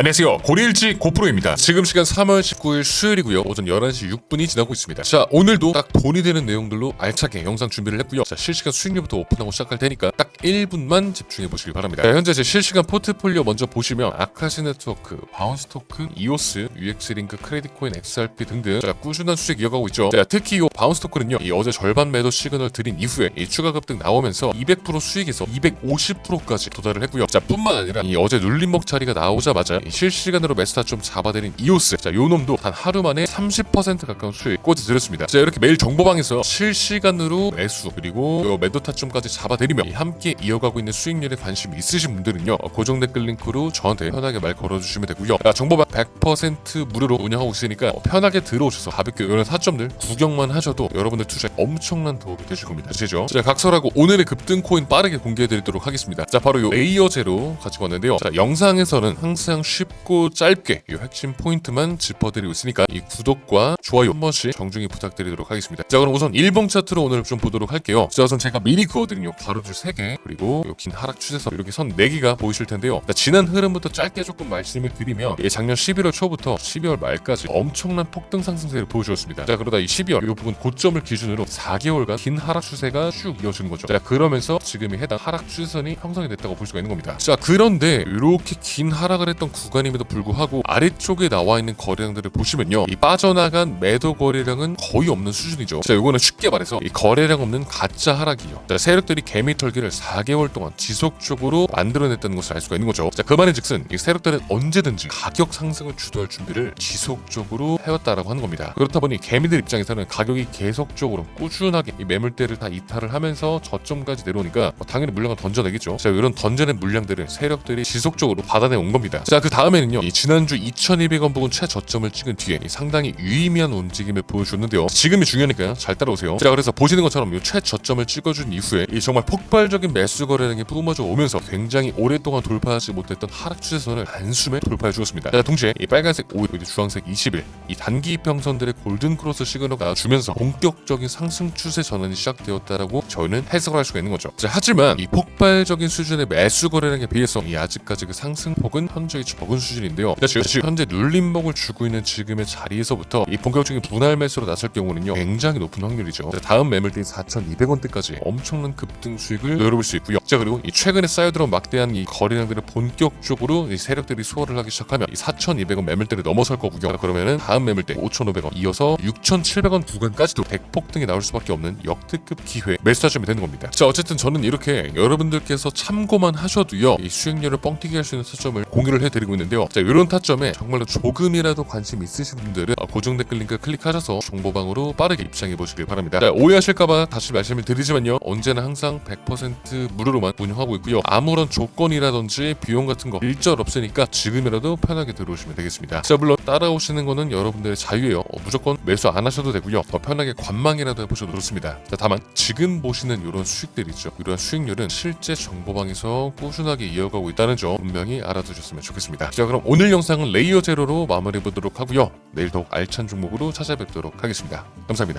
안녕하세요. 고리일지 고프로입니다. 지금 시간 3월 19일 수요일이고요. 오전 11시 6분이 지나고 있습니다. 자 오늘도 딱 돈이 되는 내용들로 알차게 영상 준비를 했고요. 자 실시간 수익률부터 오픈하고 시작할 테니까 딱 1분만 집중해 보시길 바랍니다. 자, 현재 제 실시간 포트폴리오 먼저 보시면 아카시 네트워크, 바운스 토큰, 이오스, UX 링크, 크레딧 코인, XRP 등등 자 꾸준한 수익 이어가고 있죠. 자 특히 이 바운스 토큰은요 이 어제 절반 매도 시그널 드린 이후에 이 추가 급등 나오면서 200% 수익에서 250%까지 도달을 했고요. 자 뿐만 아니라 이 어제 눌림목 자리가 나오자마자 이 실시간으로 메스타 좀 잡아들인 이오스. 자 요 놈도 단 하루 만에 30% 가까운 수익 꽂아드렸습니다. 자 이렇게 매일 정보방에서 실시간으로 매수 그리고 요 매도 타점까지 잡아드리며 이 함께 이어가고 있는 수익률에 관심 있으신 분들은요 어, 고정 댓글 링크로 저한테 편하게 말 걸어주시면 되고요. 자, 정보방 100% 무료로 운영하고 있으니까 어, 편하게 들어오셔서 가볍게 이런 타점들 구경만 하셔도 여러분들 투자에 엄청난 도움이 되실 겁니다. 아시죠? 자 각설하고 오늘의 급등 코인 빠르게 공개해드리도록 하겠습니다. 자 바로 요 레이어 제로 가지고 왔는데요. 자 영상에서는 항상 쉽고 짧게 이 핵심 포인트만 짚어드리고 있으니까 이 구독과 좋아요 한 번씩 정중히 부탁드리도록 하겠습니다. 자 그럼 우선 일봉 차트로 오늘 좀 보도록 할게요. 자 우선 제가 미리 그어드린 요 가로줄 3개 그리고 요긴 하락 추세선 이렇게 선 4개가 보이실 텐데요. 자, 지난 흐름부터 짧게 조금 말씀을 드리면 이 작년 11월 초부터 12월 말까지 엄청난 폭등 상승세를 보여주었습니다. 자 그러다 이 12월 이 부분 고점을 기준으로 4개월간 긴 하락 추세가 쭉 이어지는 거죠. 자 그러면서 지금이 해당 하락 추세선이 형성이 됐다고 볼 수가 있는 겁니다. 자 그런데 이렇게 긴 하락을 했던 구간임에도 불구하고 아래쪽에 나와 있는 거래량들을 보시면요. 이 빠져나간 매도 거래량은 거의 없는 수준이죠. 자 이거는 쉽게 말해서 이 거래량 없는 가짜 하락이요 자 세력들이 개미 털기를 4개월 동안 지속적으로 만들어냈다는 것을 알 수가 있는 거죠. 자 그 말인즉슨 이 세력들은 언제든지 가격 상승을 주도할 준비를 지속적으로 해왔다라고 하는 겁니다. 그렇다 보니 개미들 입장에서는 가격이 계속적으로 꾸준하게 이 매물대를 다 이탈을 하면서 저점까지 내려오니까 뭐 당연히 물량을 던져내겠죠. 자 이런 던져낸 물량들을 세력들이 지속적으로 받아내 온 겁니다. 자 그 다음에는요. 이 지난주 2200원 부근 최저점을 찍은 뒤에 이 상당히 유의미한 움직임을 보여줬는데요. 지금이 중요하니까요 잘 따라오세요. 자 그래서 보시는 것처럼 이 최저점을 찍어준 이후에 이 정말 폭발적인 매수 거래량이 뿜어져 오면서 굉장히 오랫동안 돌파하지 못했던 하락 추세선을 한숨에 돌파해 주었습니다. 자 동시에 이 빨간색 5 그리고 주황색 21이 단기 이평선들의 골든 크로스 시그널가 주면서 본격적인 상승 추세 전환이 시작되었다라고 저희는 해석을 할 수가 있는 거죠. 자 하지만 이 폭발적인 수준의 매수 거래량에 비해서 이 아직까지 그 상승폭은 현저히 적은 수준인데요. 자, 지금 현재 눌림목을 주고 있는 지금의 자리에서부터 이 본격적인 분할 매수로 나설 경우는요 굉장히 높은 확률이죠. 자, 다음 매물대인 4,200원대까지 엄청난 급등 수익을 노려볼 수 있고요. 자 그리고 이 최근에 쌓여들어온 막대한 이 거래량들을 본격적으로 이 세력들이 수월을 하기 시작하면 이 4,200원 매물대를 넘어설 거고요. 자, 그러면은 다음 매물대 5,500원 이어서 6,700원 구간까지도 백폭등이 나올 수밖에 없는 역대급 기회 매수타점이 되는 겁니다. 자 어쨌든 저는 이렇게 여러분들께서 참고만 하셔도요 이 수익률을 뻥튀기 할 수 있는 타점을 공유를 해드리고 있는데요. 자 이런 타점에 정말로 조금이라도 관심 있으신 분들은 어, 고정 댓글 링크 클릭하셔서 정보방으로 빠르게 입장해 보시길 바랍니다. 자 오해하실까봐 다시 말씀을 드리지만요 언제나 항상 100% 무료로만 운영하고 있고요. 아무런 조건이라든지 비용 같은 거 일절 없으니까 지금이라도 편하게 들어오시면 되겠습니다. 자 물론 따라오시는 거는 여러분들의 자유예요. 어, 무조건 매수 안 하셔도 되고요. 더 편하게 관망이라도 해보셔도 좋습니다. 자 다만 지금 보시는 이런 수익들 있죠. 이러한 수익률은 실제 정보방에서 꾸준하게 이어가고 있다는 점 분명히 알아두셨으면 좋겠습니다. 자 그럼 오늘 영상은 레이어 제로로 마무리 보도록 하고요. 내일 더욱 알찬 종목으로 찾아뵙도록 하겠습니다. 감사합니다